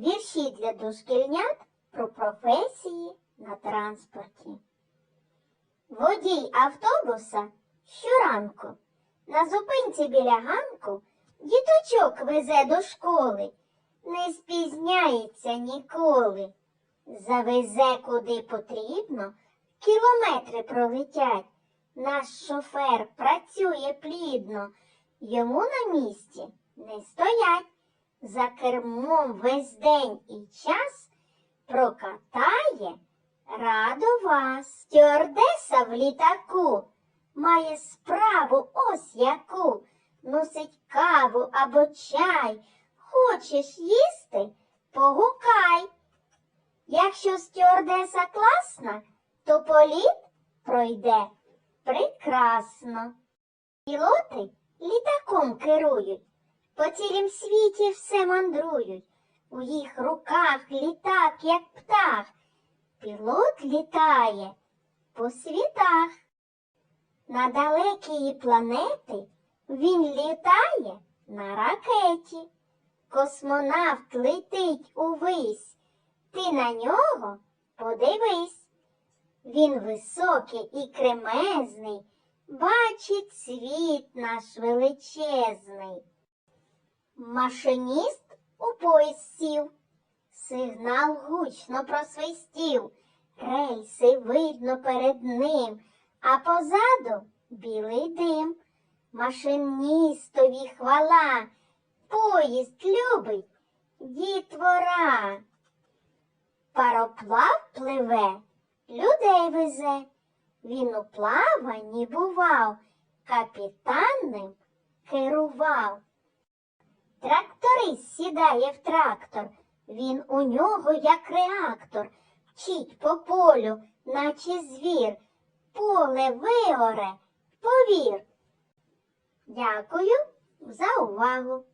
Вірші для дошкільнят про професії на транспорті. Водій автобуса щоранку на зупинці біля ганку діточок везе до школи, не спізняється ніколи. Завезе куди потрібно, кілометри пролетять. Наш шофер працює плідно, йому на місці не стоять. За кермом весь день і час прокатає радо вас. Стюардеса в літаку має справу ось яку. Носить каву або чай. Хочеш їсти? Погукай. Якщо стюардеса класна, то політ пройде прекрасно. Пілоти літаком керують, по цілім світі все мандрують. У їх руках літак, як птах. Пілот літає по світах. На далекії планети він літає на ракеті. Космонавт летить увись. Ти на нього подивись. Він високий і кремезний, бачить світ наш величезний. Машиніст у поїзд сів, сигнал гучно просвистів, рейси видно перед ним, а позаду білий дим. Машиністові хвала, поїзд любить дітвора. Пароплав пливе, людей везе. Він у плаванні бував, капітан ним керував. Тракторист сідає в трактор, він у нього як реактор, вчить по полю, наче звір, поле виоре, повір. Дякую за увагу.